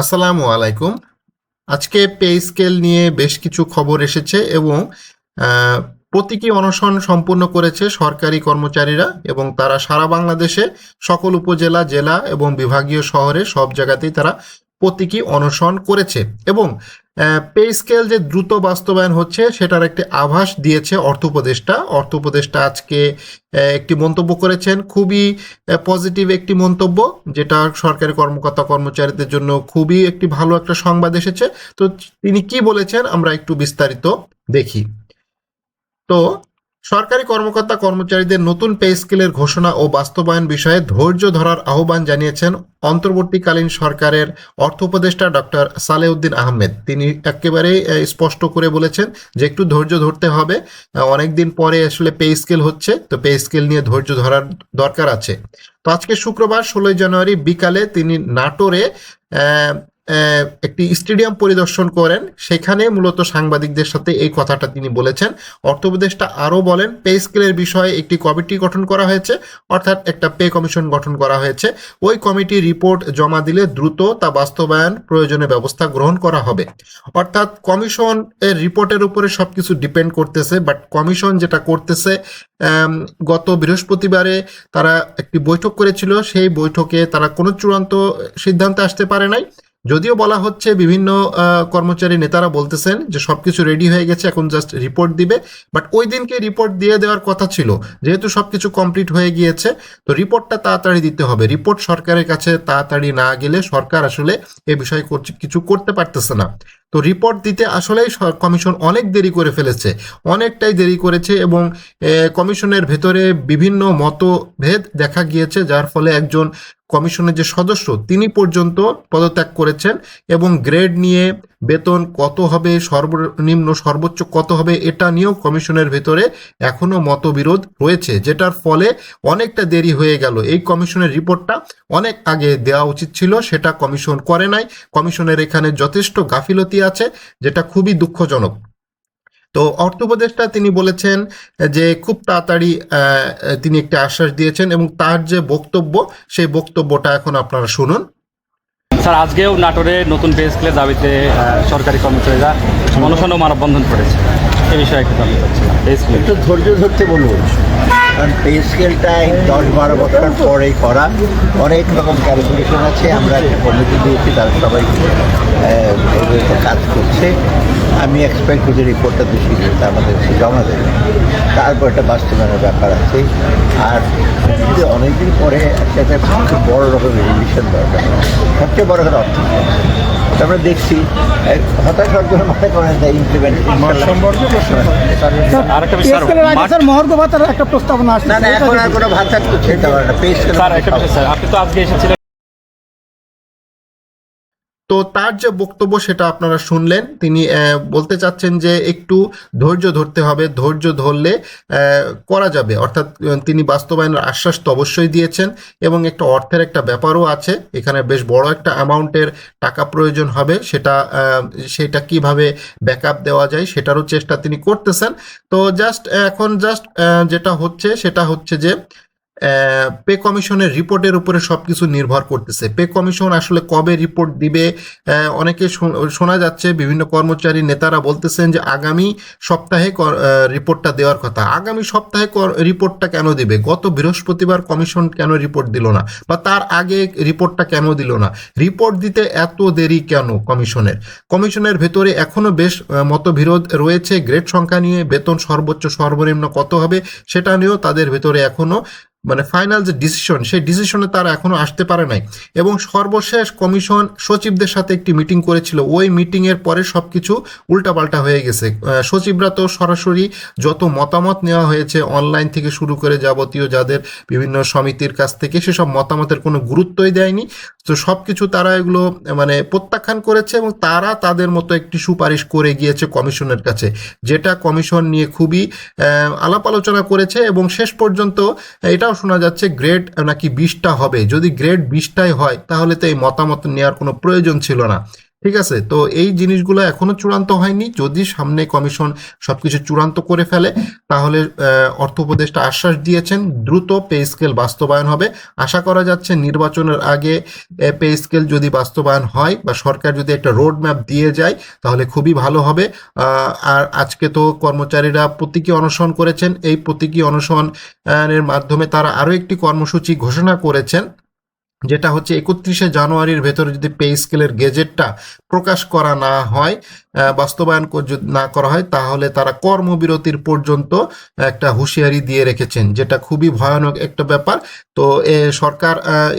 আসসালামু আলাইকুম। আজকে পে স্কেল নিয়ে বেশ কিছু খবর এসেছে এবং প্রতীকী অনশন সম্পূর্ণ করেছে সরকারি কর্মচারীরা এবং তারা সারা বাংলাদেশে, সকল উপজেলা, জেলা এবং বিভাগীয় শহরে সব জায়গাতেই তারা প্রতীকী অনশন করেছে এবং পে স্কেল যে দ্রুত বাস্তবায়ন হচ্ছে সেটার একটি আভাস দিয়েছে অর্থ উপদেষ্টা। অর্থ উপদেষ্টা আজকে একটি মন্তব্য করেছেন। খুবই পজিটিভ একটি মন্তব্য যেটা সরকারি কর্মকর্তা কর্মচারীদের জন্য খুবই একটি ভালো একটা সংবাদ এসেছে। তো তিনি কি বলেছেন আমরা একটু বিস্তারিত দেখি। তো সরকারি কর্মকর্তা কর্মচারীদের নতুন পে স্কেলের ঘোষণা ও বাস্তবায়ন বিষয়ে ধৈর্য ধরার আহ্বান জানিয়েছেন অন্তর্বর্তীকালীন সরকারের অর্থ উপদেষ্টা ডক্টর সালেউদ্দিন আহমেদ। তিনি একেবারেই স্পষ্ট করে বলেছেন যে একটু ধৈর্য ধরতে হবে। অনেকদিন পরে আসলে পে স্কেল হচ্ছে, তো পে স্কেল নিয়ে ধৈর্য ধরার দরকার আছে। তো আজকে শুক্রবার, ষোলোই জানুয়ারি বিকালে তিনি নাটোরে একটি স্টেডিয়াম পরিদর্শন করেন। সেখানে মূলত সাংবাদিকদের সাথে এই কথাটা তিনি বলেছেন। অর্থ উপদেষ্টা আরও বলেন, পে স্কেলের বিষয়ে একটি কমিটি গঠন করা হয়েছে, অর্থাৎ একটা পে কমিশন গঠন করা হয়েছে। ওই কমিটি রিপোর্ট জমা দিলে দ্রুত তা বাস্তবায়ন প্রয়োজনীয় ব্যবস্থা গ্রহণ করা হবে। অর্থাৎ কমিশন এর রিপোর্টের উপরে সব কিছু ডিপেন্ড করতেছে, বাট কমিশন যেটা করতেছে গত বৃহস্পতিবারে তারা একটি বৈঠক করেছিল। সেই বৈঠকে তারা কোনো চূড়ান্ত সিদ্ধান্তে আসতে পারে নাই। যদিও বলা হচ্ছে বিভিন্ন কর্মচারী নেতারা বলতেছেন যে সবকিছু রেডি হয়ে গেছে, এখন জাস্ট রিপোর্ট দিবে। বাট ওই দিনকে রিপোর্ট দিয়ে দেওয়ার কথা ছিল। যেহেতু সবকিছু কমপ্লিট হয়ে গিয়েছে, তো রিপোর্টটা তাড়াতাড়ি দিতে হবে। রিপোর্ট সরকারের কাছে তাড়াতাড়ি না গেলে সরকার আসলে এ বিষয়ে কিছু করতে পারতেছে না। তো রিপোর্ট দিতে আসলেই কমিশন অনেক দেরি করে ফেলেছে। অনেকটাই দেরি করেছে এবং কমিশনের ভেতরে বিভিন্ন মতভেদ দেখা গিয়েছে, যার ফলে একজন কমিশনের যে সদস্য, তিনি পর্যন্ত পদত্যাগ করেছেন এবং গ্রেড নিয়ে বেতন কত হবে, সর্বনিম্ন সর্বোচ্চ কত হবে, এটা নিয়েও কমিশনের ভেতরে এখনও মতবিরোধ রয়েছে, যেটার ফলে অনেকটা দেরি হয়ে গেল। এই কমিশনের রিপোর্টটা অনেক আগে দেওয়া উচিত ছিল, সেটা কমিশন করে নাই। কমিশনের এখানে যথেষ্ট গাফিলতি আছে, যেটা খুবই দুঃখজনক। তো অর্থ উপদেষ্টা তিনি বলেছেন যে খুব তাড়াতাড়ি আহ, তিনি একটি আশ্বাস দিয়েছেন এবং তার যে বক্তব্য সেই বক্তব্যটা এখন আপনারা শুনুন। স্যার আজকেও নাটোরে নতুন পে স্কেলের দাবিতে সরকারি কর্মচারীরা অনশন ও মানববন্ধন করেছে। এ বিষয়ে একটু একটু ধৈর্য ধরতে বলুন। কারণ পে স্কেলটা দশ বারো বছর পরেই করা। অনেক রকম ক্যালকুলেশন আছে, আমরা একটা কমিটি দিয়েছি, তারা সবাই তো কাজ করছে। আমি এক্সপেক্ট করি রিপোর্টটা দু শীঘ্রতা আমাদের জমা দেবে। তারপর একটা বাস্তবায়নের ব্যাপার আছে। আর যদি অনেকদিন পরে একটা একটা বড় রকমের রিভিশন দরকার। সবচেয়ে বড় কথা অর্থ তো আমরা দেখছি মনে করেন ইমপ্লিমেন্ট একটা বিষয় স্যার ভাতার প্রস্তাবনা আসছে। না না এখন আর কোনো ভাতা তো চিন্তা করে না পেশ স্যার একটা আপনি তো আজকে এসেছিলেন। তো তার যে বক্তব্য সেটা আপনারা শুনলেন। তিনি বলতে চাচ্ছেন যে একটু ধৈর্য ধরতে হবে, ধৈর্য ধরলে করা যাবে। অর্থাৎ তিনি বাস্তবায়নের আশ্বাস তো অবশ্যই দিয়েছেন এবং একটা অর্থের একটা ব্যাপারও আছে। এখানে বেশ বড় একটা অ্যামাউন্টের টাকা প্রয়োজন হবে। সেটা সেটা কীভাবে ব্যাকআপ দেওয়া যায় সেটারও চেষ্টা তিনি করতেছেন। তো জাস্ট, এখন জাস্ট যেটা হচ্ছে, সেটা হচ্ছে যে পে কমিশনের রিপোর্টের উপরে সব কিছু নির্ভর করতেছে। পে কমিশন আসলে কবে রিপোর্ট দিবে? অনেকে শোনা যাচ্ছে বিভিন্ন কর্মচারী নেতারা বলতেছেন যে আগামী সপ্তাহে রিপোর্টটা দেওয়ার কথা। আগামী সপ্তাহে রিপোর্টটা কেন দিবে? গত বৃহস্পতিবার কমিশন কেন রিপোর্ট দিল না? বা তার আগে রিপোর্টটা কেন দিল না? রিপোর্ট দিতে এত দেরি কেন কমিশনের? কমিশনের ভেতরে এখনও বেশ মতবিরোধ রয়েছে। গ্রেড সংখ্যা নিয়ে বেতন সর্বোচ্চ, সর্বনিম্ন কত হবে সেটা নিয়েও তাদের ভেতরে এখনও মানে ফাইনাল যে ডিসিশন সেই ডিসিশনে তারা এখনও আসতে পারে নাই। এবং সর্বশেষ কমিশন সচিবদের সাথে একটি মিটিং করেছিল। ওই মিটিং এর পরে সবকিছু উল্টাপাল্টা হয়ে গেছে। সচিবরা তো সরাসরি যত মতামত নেওয়া হয়েছে অনলাইন থেকে শুরু করে যাবতীয় যাদের বিভিন্ন সমিতির কাছ থেকে, সেসব মতামতের কোনো গুরুত্বই দেয়নি। তো সব কিছু তারা এগুলো মানে প্রত্যাখ্যান করেছে এবং তারা তাদের মতো একটি সুপারিশ করে গিয়েছে কমিশনের কাছে। যেটা কমিশন নিয়ে খুবই আলাপ আলোচনা করেছে এবং শেষ পর্যন্ত এটাও শোনা যাচ্ছে গ্রেড নাকি বিশটা হবে। যদি গ্রেড বিশটাই হয়, তাহলে তো এই মতামত নেওয়ার কোনো প্রয়োজন ছিল না। ঠিক আছে? তো এই জিনিসগুলো এখনও চূড়ান্ত হয়নি। যদি সামনে কমিশন সবকিছু চূড়ান্ত করে ফেলে, তাহলে অর্থ উপদেষ্টা আশ্বাস দিয়েছেন, দ্রুত পে স্কেল বাস্তবায়ন হবে। আশা করা যাচ্ছে নির্বাচনের আগে পে স্কেল যদি বাস্তবায়ন হয় বা সরকার যদি একটা রোড ম্যাপ দিয়ে যায়, তাহলে খুবই ভালো হবে। আর আজকে তো কর্মচারীরা প্রতীকী অনশন করেছেন। এই প্রতীকী অনশনের মাধ্যমে তারা আরও একটি কর্মসূচি ঘোষণা করেছেন। যেটা হচ্ছে একত্রিশে জানুয়ারির ভেতরে যদি পে স্কেলের গেজেটটা প্রকাশ করা না হয় বাস্তবায়ন না করা হয়, তাহলে তারা কর্মবিরতির পর্যন্ত একটা হুঁশিয়ারি দিয়ে রেখেছেন, যেটা খুবই ভয়ানক একটা ব্যাপার। তো এ সরকার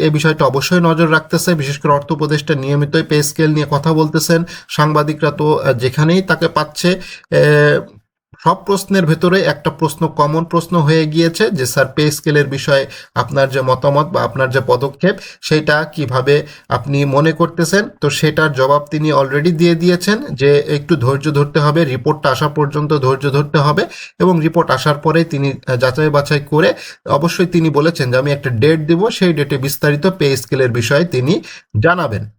এ বিষয়টা অবশ্যই নজর রাখতেছে, বিশেষ করে অর্থ উপদেষ্টা নিয়মিতই পে স্কেল নিয়ে কথা বলতেছেন। সাংবাদিকরা তো যেখানেই তাকে পাচ্ছে সব প্রশ্নের ভেতরে একটা প্রশ্ন কমন প্রশ্ন হয়ে গিয়েছে যে, স্যার পে স্কেলের বিষয়ে আপনার যে মতামত বা আপনার যে পদক্ষেপ, সেটা কীভাবে আপনি মনে করতেছেন? তো সেটার জবাব তিনি অলরেডি দিয়ে দিয়েছেন যে, একটু ধৈর্য ধরতে হবে রিপোর্টটা আসা পর্যন্ত ধৈর্য ধরতে হবে। এবং রিপোর্ট আসার পরে তিনি যাচাই বাছাই করে অবশ্যই তিনি বলেছেন যে, আমি একটা ডেট দেব, সেই ডেটে বিস্তারিত পে স্কেলের বিষয়ে তিনি জানাবেন।